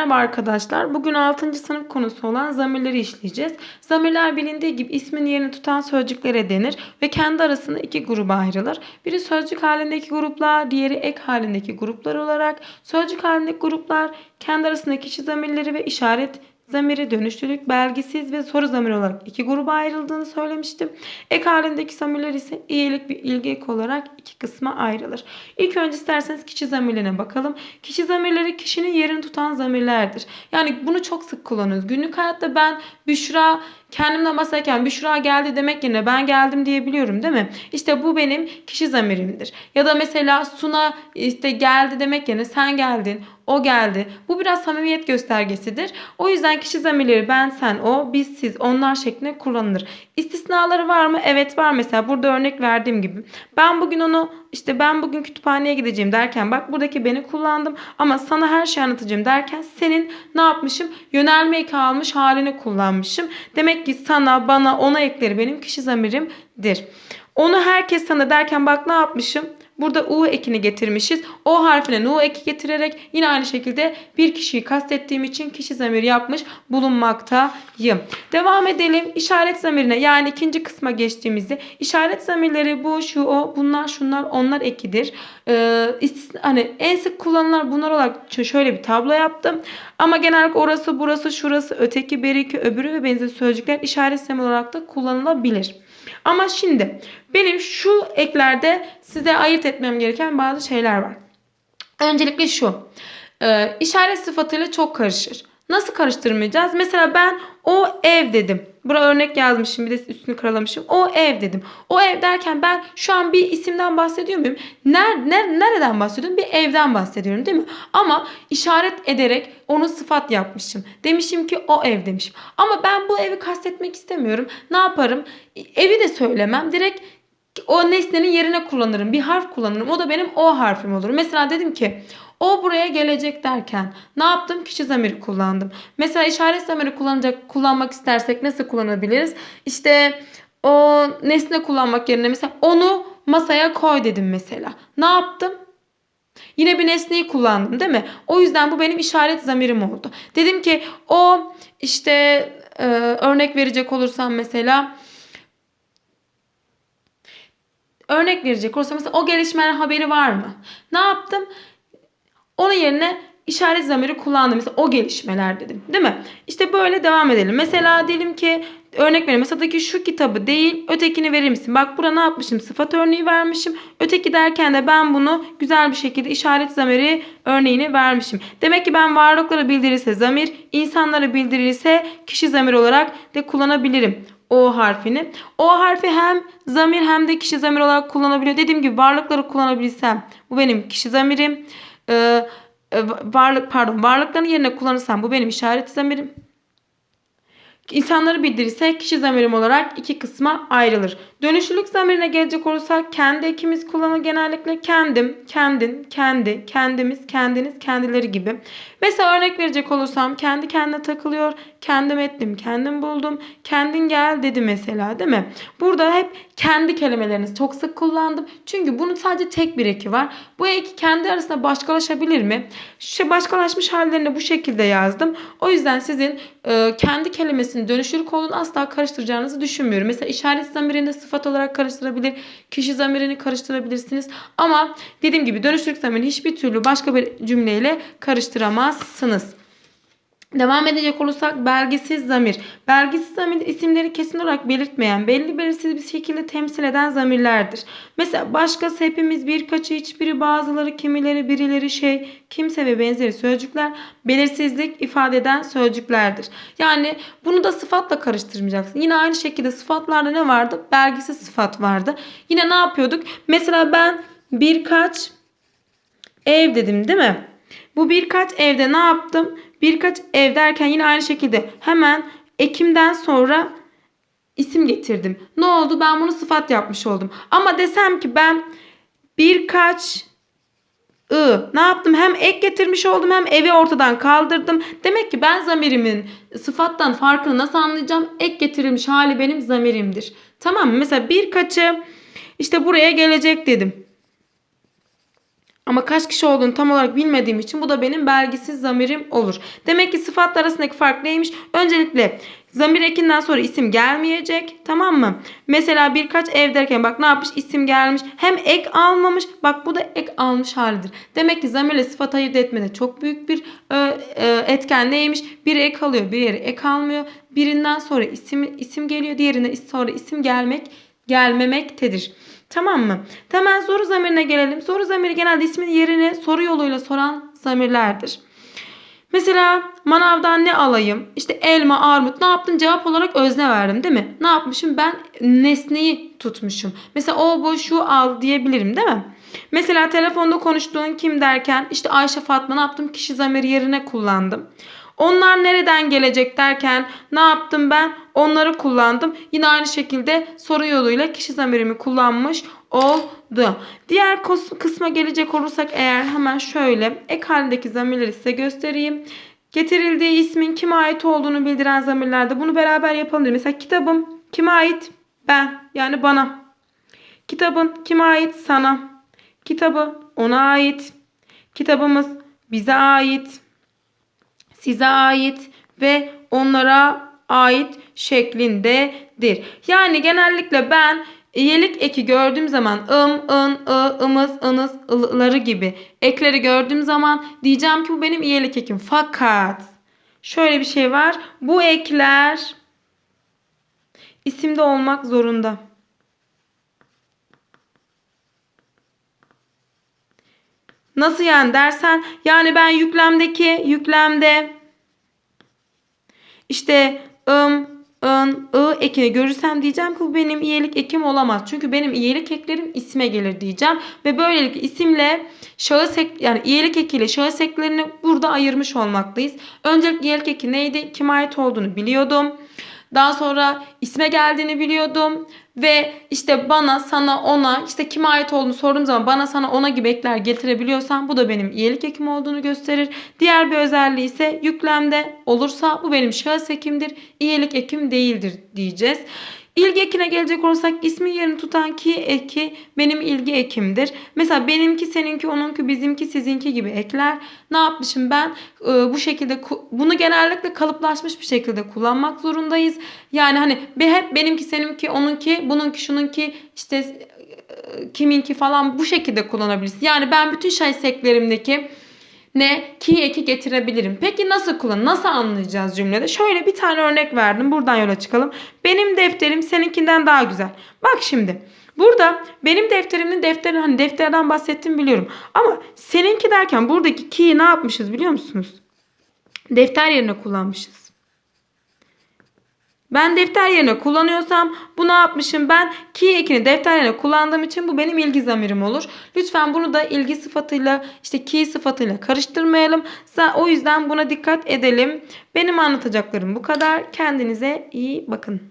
Merhaba arkadaşlar. Bugün 6. sınıf konusu olan zamirleri işleyeceğiz. Zamirler bilindiği gibi ismin yerini tutan sözcüklere denir ve kendi arasında iki gruba ayrılır. Biri sözcük halindeki gruplar, diğeri ek halindeki gruplar olarak. Sözcük halindeki gruplar kendi arasındaki kişi zamirleri ve işaret zamiri dönüşlülük, belgisiz ve soru zamiri olarak iki gruba ayrıldığını söylemiştim. Ek halindeki zamirler ise iyilik ve ilgi eki olarak iki kısma ayrılır. İlk önce isterseniz kişi zamirlerine bakalım. Kişi zamirleri kişinin yerini tutan zamirlerdir. Yani bunu çok sık kullanıyoruz. Günlük hayatta ben Büşra kendimden bahsederken Büşra geldi demek yerine ben geldim diyebiliyorum değil mi? İşte bu benim kişi zamirimdir. Ya da mesela Suna işte geldi demek yerine sen geldin, o geldi. Bu biraz samimiyet göstergesidir. O yüzden kişi zamirleri ben, sen, o, biz, siz, onlar şeklinde kullanılır. İstisnaları var mı? Evet var. Mesela burada örnek verdiğim gibi. Ben bugün onu işte ben bugün kütüphaneye gideceğim derken bak buradaki beni kullandım ama sana her şeyi anlatacağım derken senin ne yapmışım? Yönelme eki almış halini kullanmışım. Demek ki sana, bana, ona ekleri benim kişi zamirimdir. Onu herkes sana derken bak ne yapmışım? Burada U ekini getirmişiz. O harfine U eki getirerek yine aynı şekilde bir kişiyi kastettiğim için kişi zamiri yapmış bulunmaktayım. Devam edelim. İşaret zamirine yani ikinci kısma geçtiğimizde işaret zamirleri bu, şu, o, bunlar, şunlar, onlar ekidir. Ee, hani en sık kullanılan bunlar olarak şöyle bir tablo yaptım. Ama genellikle orası, burası, şurası, öteki, beriki, öbürü ve benzeri sözcükler işaret zamiri olarak da kullanılabilir. Ama şimdi benim şu eklerde size ayırt etmem gereken bazı şeyler var. Öncelikle şu. E, işaret sıfatıyla çok karışır. Nasıl karıştırmayacağız? Mesela ben o ev dedim. Buraya örnek yazmışım bir de üstünü karalamışım. O ev dedim. O ev derken ben şu an bir isimden bahsediyor muyum? Ner, ner, nereden bahsediyorum? Bir evden bahsediyorum değil mi? Ama işaret ederek onu sıfat yapmışım. Demişim ki o ev demişim. Ama ben bu evi kastetmek istemiyorum. Ne yaparım? Evi de söylemem. Direkt o nesnenin yerine kullanırım. Bir harf kullanırım. O da benim o harfim olur. Mesela dedim ki o buraya gelecek derken ne yaptım? Kişi zamiri kullandım. Mesela işaret zamiri kullanacak kullanmak istersek nasıl kullanabiliriz? İşte o nesne kullanmak yerine mesela onu masaya koy dedim mesela. Ne yaptım? Yine bir nesneyi kullandım değil mi? O yüzden bu benim işaret zamirim oldu. Dedim ki o işte e, örnek verecek olursam mesela örnek verecek olursam mesela o gelişmeler haberi var mı? Ne yaptım? Onun yerine işaret zamiri kullandım. Mesela o gelişmeler dedim. Değil mi? İşte böyle devam edelim. Mesela diyelim ki örnek vereyim. Mesela şu kitabı değil ötekini verir misin? Bak burada ne yapmışım? Sıfat örneği vermişim. Öteki derken de ben bunu güzel bir şekilde işaret zamiri örneğini vermişim. Demek ki ben varlıkları bildirirse zamir, insanları bildirirse kişi zamir olarak da kullanabilirim. O harfini. O harfi hem zamir hem de kişi zamir olarak kullanabiliyor. Dediğim gibi varlıkları kullanabilsem bu benim kişi zamirim. Ee, e, varlık pardon varlıkların yerine kullanırsam bu benim işaret zamirim. İnsanları bildirirse kişi zamirim olarak iki kısma ayrılır. Dönüşlülük zamirine gelecek olursak kendi ekimiz kullanılır genellikle kendim, kendin, kendi, kendimiz, kendiniz, kendileri gibi. Mesela örnek verecek olursam kendi kendine takılıyor, kendim ettim, kendim buldum, kendin gel dedi mesela değil mi? Burada hep kendi kelimelerinizi çok sık kullandım. Çünkü bunun sadece tek bir eki var. Bu eki kendi arasında başkalaşabilir mi? Şu başkalaşmış hallerini bu şekilde yazdım. O yüzden sizin e, kendi kelimesinin dönüşlülük olduğunu asla karıştıracağınızı düşünmüyorum. Mesela işaret zamirinde sıfat olarak karıştırabilir, kişi zamirini karıştırabilirsiniz. Ama dediğim gibi dönüşlülük zamirini hiçbir türlü başka bir cümleyle karıştıramazsınız. Devam edecek olursak belgisiz zamir. Belgisiz zamir isimleri kesin olarak belirtmeyen, belli belirsiz bir şekilde temsil eden zamirlerdir. Mesela başkası, hepimiz, birkaçı, hiçbiri, bazıları, kimileri, birileri, şey, kimse ve benzeri sözcükler belirsizlik ifade eden sözcüklerdir. Yani bunu da sıfatla karıştırmayacaksın. Yine aynı şekilde sıfatlarda ne vardı? Belgisiz sıfat vardı. Yine ne yapıyorduk? Mesela ben birkaç ev dedim değil mi? Bu birkaç evde ne yaptım? Birkaç ev derken yine aynı şekilde hemen ekimden sonra isim getirdim. Ne oldu? Ben bunu sıfat yapmış oldum. Ama desem ki ben birkaç ı ne yaptım? Hem ek getirmiş oldum hem evi ortadan kaldırdım. Demek ki ben zamirimin sıfattan farkını nasıl anlayacağım? Ek getirilmiş hali benim zamirimdir. Tamam mı? Mesela birkaçı işte buraya gelecek dedim. Ama kaç kişi olduğunu tam olarak bilmediğim için bu da benim belgisiz zamirim olur. Demek ki sıfatlar arasındaki fark neymiş? Öncelikle zamir ekinden sonra isim gelmeyecek. Tamam mı? Mesela birkaç ev derken bak ne yapmış? İsim gelmiş. Hem ek almamış. Bak bu da ek almış halidir. Demek ki zamirle sıfat ayırt etmede çok büyük bir e, e, etken neymiş? Biri ek alıyor, bir yeri ek almıyor. Birinden sonra isim isim geliyor, diğerinden sonra isim gelmek gelmemektedir. Tamam mı? Hemen soru zamirine gelelim. Soru zamiri genelde ismin yerini soru yoluyla soran zamirlerdir. Mesela manavdan ne alayım? İşte elma, armut ne yaptın? Cevap olarak özne verdim değil mi? Ne yapmışım? Ben nesneyi tutmuşum. Mesela o bu şu al diyebilirim değil mi? Mesela telefonda konuştuğun kim derken işte Ayşe Fatma ne yaptım? Kişi zamiri yerine kullandım. Onlar nereden gelecek derken ne yaptım ben? Onları kullandım. Yine aynı şekilde soru yoluyla kişi zamirimi kullanmış oldu. Diğer kısma gelecek olursak eğer hemen şöyle ek halindeki zamirleri size göstereyim. Getirildiği ismin kime ait olduğunu bildiren zamirlerde bunu beraber yapalım. Mesela kitabım kime ait? Ben yani bana. Kitabın kime ait? Sana. Kitabı ona ait. Kitabımız bize ait size ait ve onlara ait şeklindedir. Yani genellikle ben iyelik eki gördüğüm zaman ım, ın, ı, ımız, ınız, ılıları gibi ekleri gördüğüm zaman diyeceğim ki bu benim iyelik ekim. Fakat şöyle bir şey var. Bu ekler isimde olmak zorunda. Nasıl yani dersen yani ben yüklemdeki yüklemde işte ım, ın, ı ekini görürsem diyeceğim ki bu benim iyelik ekim olamaz. Çünkü benim iyelik eklerim isme gelir diyeceğim. Ve böylelikle isimle şahıs ek, yani iyelik ekiyle şahıs eklerini burada ayırmış olmaktayız. Öncelikle iyelik eki neydi? Kime ait olduğunu biliyordum. Daha sonra isme geldiğini biliyordum. Ve işte bana, sana, ona işte kime ait olduğunu sorduğum zaman bana, sana, ona gibi ekler getirebiliyorsam bu da benim iyilik ekim olduğunu gösterir. Diğer bir özelliği ise yüklemde olursa bu benim şahıs ekimdir. İyilik ekim değildir diyeceğiz. İlgi ekine gelecek olursak ismin yerini tutan ki eki benim ilgi ekimdir. Mesela benimki, seninki, onunki, bizimki, sizinki gibi ekler. Ne yapmışım ben? Ee, bu şekilde bunu genellikle kalıplaşmış bir şekilde kullanmak zorundayız. Yani hani hep benimki, seninki, onunki, bununki, şununki, işte e, kiminki falan bu şekilde kullanabiliriz. Yani ben bütün şahıs eklerimdeki ne ki eki getirebilirim. Peki nasıl kullan? Nasıl anlayacağız cümlede? Şöyle bir tane örnek verdim. Buradan yola çıkalım. Benim defterim seninkinden daha güzel. Bak şimdi. Burada benim defterimin defteri hani defterden bahsettim biliyorum. Ama seninki derken buradaki ki'yi ne yapmışız biliyor musunuz? Defter yerine kullanmışız. Ben defter yerine kullanıyorsam bu ne yapmışım ben? Ki ekini defter yerine kullandığım için bu benim ilgi zamirim olur. Lütfen bunu da ilgi sıfatıyla işte ki sıfatıyla karıştırmayalım. O yüzden buna dikkat edelim. Benim anlatacaklarım bu kadar. Kendinize iyi bakın.